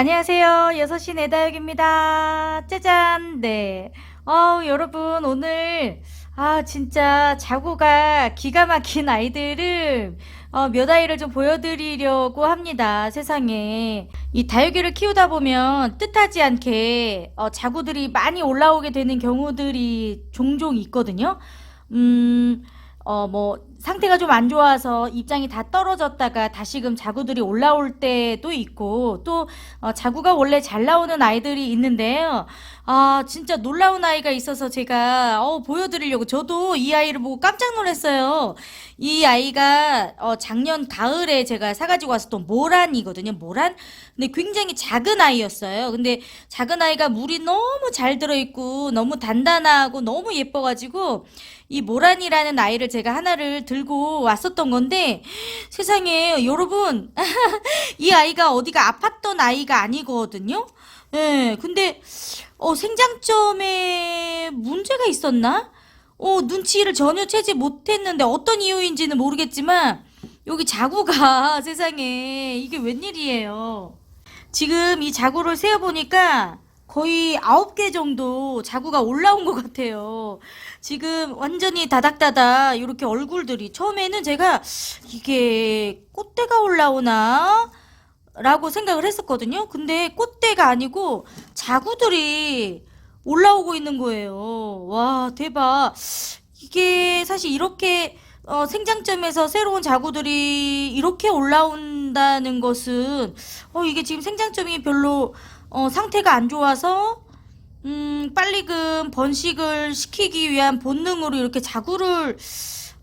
안녕하세요. 6시 내다육입니다. 짜잔. 네. 어, 여러분, 오늘, 아, 진짜 자구가 기가 막힌 아이들을, 어, 몇 아이를 좀 보여드리려고 합니다. 세상에. 이 다육이를 키우다 보면 뜻하지 않게, 어, 자구들이 많이 올라오게 되는 경우들이 종종 있거든요. 음, 어, 뭐, 상태가 좀 안 좋아서 입장이 다 떨어졌다가 다시금 자구들이 올라올 때도 있고, 또, 어, 자구가 원래 잘 나오는 아이들이 있는데요. 아, 진짜 놀라운 아이가 있어서 제가, 어, 보여드리려고. 저도 이 아이를 보고 깜짝 놀랐어요. 이 아이가, 어, 작년 가을에 제가 사가지고 왔었던 모란이거든요. 모란? 근데 굉장히 작은 아이였어요. 근데 작은 아이가 물이 너무 잘 들어있고, 너무 단단하고, 너무 예뻐가지고, 이 모란이라는 아이를 제가 하나를 들고 왔었던 건데 세상에 여러분 이 아이가 어디가 아팠던 아이가 아니거든요. 예, 근데 어, 생장점에 문제가 있었나? 어, 눈치를 전혀 채지 못했는데 어떤 이유인지는 모르겠지만 여기 자구가 세상에 이게 웬일이에요. 지금 이 자구를 세어보니까 거의 아홉 개 정도 자구가 올라온 것 같아요. 지금 완전히 다닥다닥 이렇게 얼굴들이 처음에는 제가 이게 꽃대가 올라오나? 라고 생각을 했었거든요. 근데 꽃대가 아니고 자구들이 올라오고 있는 거예요. 와, 대박. 이게 사실 이렇게 어, 생장점에서 새로운 자구들이 이렇게 올라온다는 것은 어, 이게 지금 생장점이 별로 어, 상태가 안 좋아서 음, 빨리금 번식을 시키기 위한 본능으로 이렇게 자구를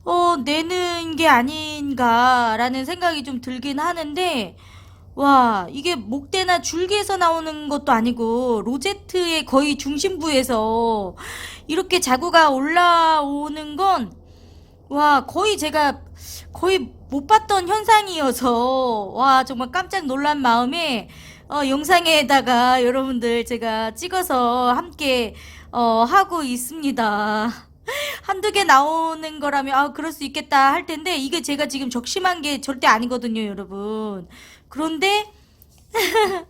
어, 내는 게 아닌가라는 생각이 좀 들긴 하는데 와, 이게 목대나 줄기에서 나오는 것도 아니고 로제트의 거의 중심부에서 이렇게 자구가 올라오는 건 와, 거의 제가 거의 못 봤던 현상이어서 와, 정말 깜짝 놀란 마음에 어, 영상에다가 여러분들 제가 찍어서 함께 어, 하고 있습니다. 한두 개 나오는 거라면 아, 그럴 수 있겠다 할 텐데 이게 제가 지금 적심한 게 절대 아니거든요, 여러분. 그런데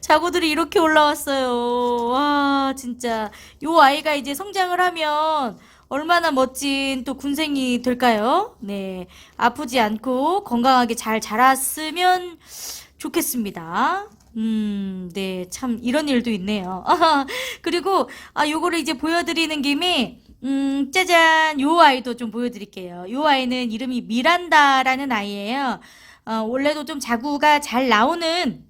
자구들이 이렇게 올라왔어요. 와, 진짜. 요 아이가 이제 성장을 하면 얼마나 멋진 또 군생이 될까요? 네. 아프지 않고 건강하게 잘 자랐으면 좋겠습니다. 음, 네. 참, 이런 일도 있네요. 그리고, 아, 요거를 이제 보여드리는 김에, 음, 짜잔. 요 아이도 좀 보여드릴게요. 요 아이는 이름이 미란다라는 아이예요. 어, 원래도 좀 자구가 잘 나오는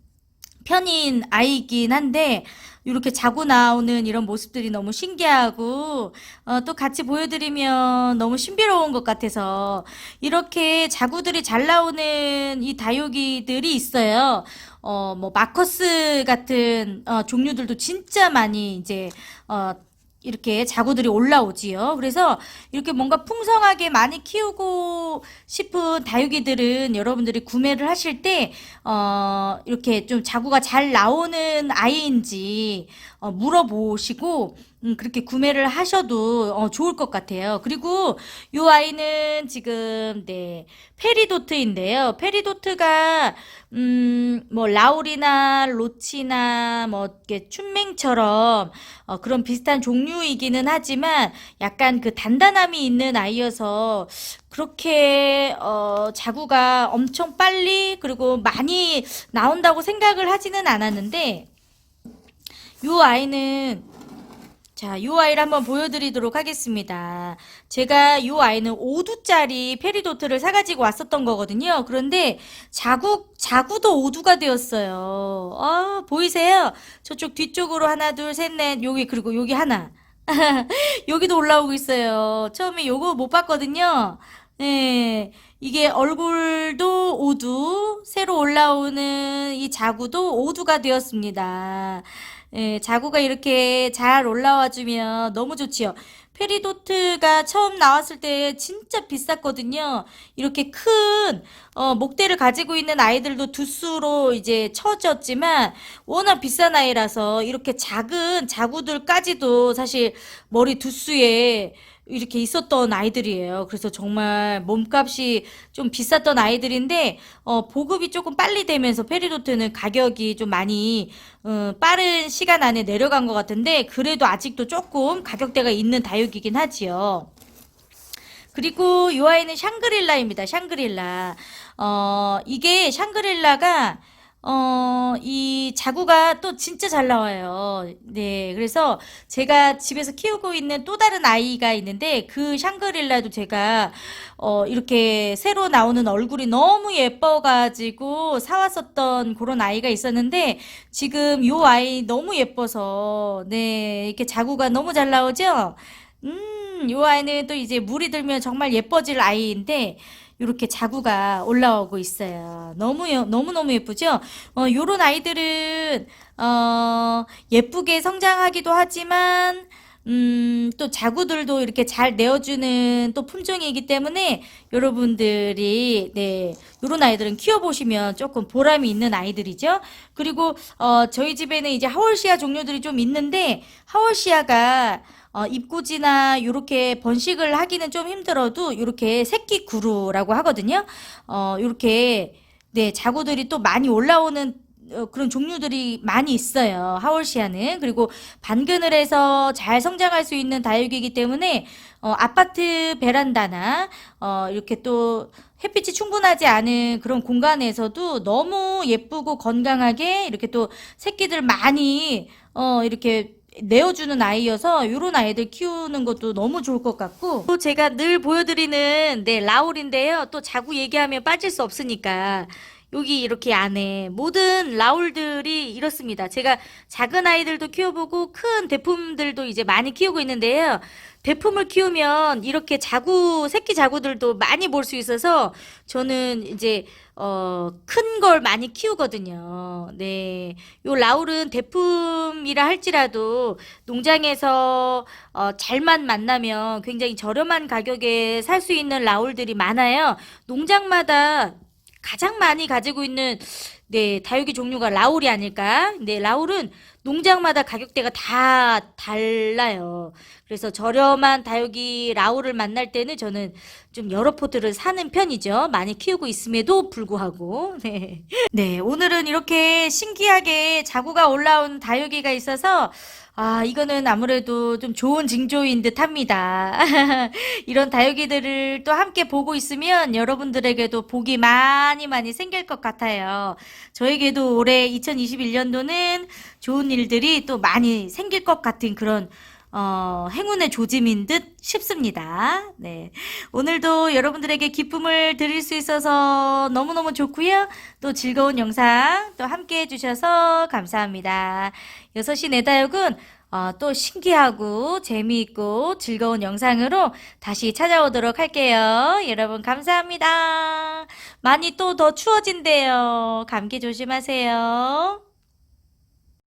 편인 아이이긴 한데 이렇게 자고 나오는 이런 모습들이 너무 신기하고 어, 또 같이 보여드리면 너무 신비로운 것 같아서 이렇게 자구들이 잘 나오는 이 다육이들이 있어요. 어, 뭐 마커스 같은 어, 종류들도 진짜 많이 이제 어, 이렇게 자구들이 올라오지요. 그래서 이렇게 뭔가 풍성하게 많이 키우고 싶은 다육이들은 여러분들이 구매를 하실 때, 어, 이렇게 좀 자구가 잘 나오는 아이인지, 어, 물어보시고, 음, 그렇게 구매를 하셔도, 어, 좋을 것 같아요. 그리고 이 아이는 지금, 네, 페리도트인데요. 페리도트가, 음, 뭐, 라울이나 로치나, 뭐, 이렇게 춘맹처럼, 어, 그런 비슷한 종류이기는 하지만, 약간 그 단단함이 있는 아이여서, 그렇게, 어, 자구가 엄청 빨리, 그리고 많이 나온다고 생각을 하지는 않았는데, 요 아이는 자, 요 아이를 한번 보여드리도록 하겠습니다. 제가 요 아이는 5두짜리 페리도트를 사가지고 왔었던 거거든요. 그런데 자구, 자구도 5두가 되었어요. 아, 보이세요? 저쪽 뒤쪽으로 하나, 둘, 셋, 넷, 여기, 그리고 여기 하나. 여기도 올라오고 있어요. 처음에 요거 못 봤거든요. 네. 이게 얼굴도 오두, 새로 올라오는 이 자구도 오두가 되었습니다. 예, 자구가 이렇게 잘 올라와 주면 너무 좋지요. 페리도트가 처음 나왔을 때 진짜 비쌌거든요. 이렇게 큰, 어, 목대를 가지고 있는 아이들도 두수로 이제 쳐졌지만, 워낙 비싼 아이라서 이렇게 작은 자구들까지도 사실 머리 두수에 이렇게 있었던 아이들이에요. 그래서 정말 몸값이 좀 비쌌던 아이들인데, 어, 보급이 조금 빨리 되면서 페리도트는 가격이 좀 많이, 어, 빠른 시간 안에 내려간 것 같은데, 그래도 아직도 조금 가격대가 있는 다육이긴 하지요. 그리고 이 아이는 샹그릴라입니다. 샹그릴라. 어, 이게 샹그릴라가 어, 이 자구가 또 진짜 잘 나와요. 네. 그래서 제가 집에서 키우고 있는 또 다른 아이가 있는데 그 샹그릴라도 제가 어, 이렇게 새로 나오는 얼굴이 너무 예뻐가지고 사왔었던 그런 아이가 있었는데 지금 요 아이 너무 예뻐서 네. 이렇게 자구가 너무 잘 나오죠? 음, 요 아이는 또 이제 물이 들면 정말 예뻐질 아이인데, 요렇게 자구가 올라오고 있어요. 너무, 너무 너무 예쁘죠? 어, 요런 아이들은, 어, 예쁘게 성장하기도 하지만, 음, 또 자구들도 이렇게 잘 내어주는 또 품종이기 때문에 여러분들이, 네, 요런 아이들은 키워보시면 조금 보람이 있는 아이들이죠. 그리고, 어, 저희 집에는 이제 하월시아 종류들이 좀 있는데, 하월시아가 어, 입구지나 요렇게 번식을 하기는 좀 힘들어도 요렇게 새끼 구루라고 하거든요. 어, 요렇게 네, 자구들이 또 많이 올라오는 어, 그런 종류들이 많이 있어요. 하월시아는. 그리고 반근을 해서 잘 성장할 수 있는 다육이기 때문에 어, 아파트 베란다나 어, 이렇게 또 햇빛이 충분하지 않은 그런 공간에서도 너무 예쁘고 건강하게 이렇게 또 새끼들 많이 어, 이렇게 내어주는 아이여서 이런 아이들 키우는 것도 너무 좋을 것 같고 또 제가 늘 보여드리는 네 라울인데요. 또 자꾸 얘기하면 빠질 수 없으니까 여기 이렇게 안에 모든 라울들이 이렇습니다. 제가 작은 아이들도 키워보고 큰 대품들도 이제 많이 키우고 있는데요. 대품을 키우면 이렇게 자구, 새끼 자구들도 많이 볼 수 있어서 저는 이제, 어, 큰 걸 많이 키우거든요. 네. 요 라울은 대품이라 할지라도 농장에서, 어, 잘만 만나면 굉장히 저렴한 가격에 살 수 있는 라울들이 많아요. 농장마다 가장 많이 가지고 있는 네, 다육이 종류가 라울이 아닐까? 네, 라울은 농장마다 가격대가 다 달라요. 그래서 저렴한 다육이 라울을 만날 때는 저는 좀 여러 포트를 사는 편이죠. 많이 키우고 있음에도 불구하고. 네. 네, 오늘은 이렇게 신기하게 자구가 올라온 다육이가 있어서 아, 이거는 아무래도 좀 좋은 징조인 듯 합니다. 이런 다육이들을 또 함께 보고 있으면 여러분들에게도 복이 많이 많이 생길 것 같아요. 저에게도 올해 2021년도는 좋은 일들이 또 많이 생길 것 같은 그런 어, 행운의 조짐인 듯 싶습니다. 네. 오늘도 여러분들에게 기쁨을 드릴 수 있어서 너무너무 좋고요. 또 즐거운 영상 또 함께 해주셔서 감사합니다. 6시 내다육은 어, 또 신기하고 재미있고 즐거운 영상으로 다시 찾아오도록 할게요. 여러분 감사합니다. 많이 또 더 추워진대요. 감기 조심하세요.